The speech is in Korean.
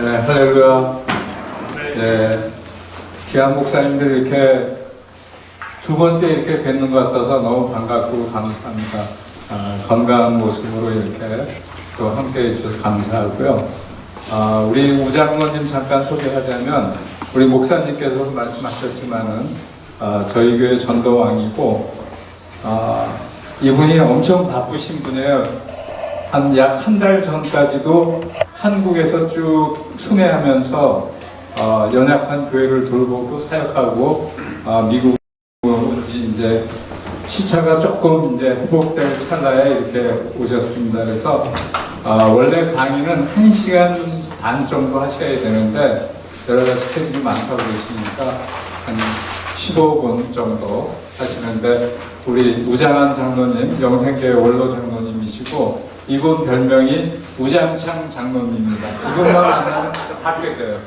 네, 할렐루야. 네, 귀한 목사님들 이렇게 두 번째 이렇게 뵙는 것 같아서 너무 반갑고 감사합니다. 아, 건강한 모습으로 이렇게 또 함께 해주셔서 감사하고요. 아, 우리 우장로님 잠깐 소개하자면 우리 목사님께서도 말씀하셨지만은 아, 저희 교회 전도왕이고 아, 이분이 엄청 바쁘신 분이에요. 한 약 한 달 전까지도 한국에서 쭉 순회하면서 어, 연약한 교회를 돌보고 사역하고 어, 미국 이제 시차가 조금 이제 회복될 찰나에 이렇게 오셨습니다. 그래서 어, 원래 강의는 1시간 반 정도 하셔야 되는데 여러 가지 스케줄이 많다고 그러시니까 한 15분 정도 하시는데 우리 우장한 장로님, 영생교회 원로 장로님이시고 이분 별명이 우장창 장로님입니다. 이분만 만나면 다 깨져요.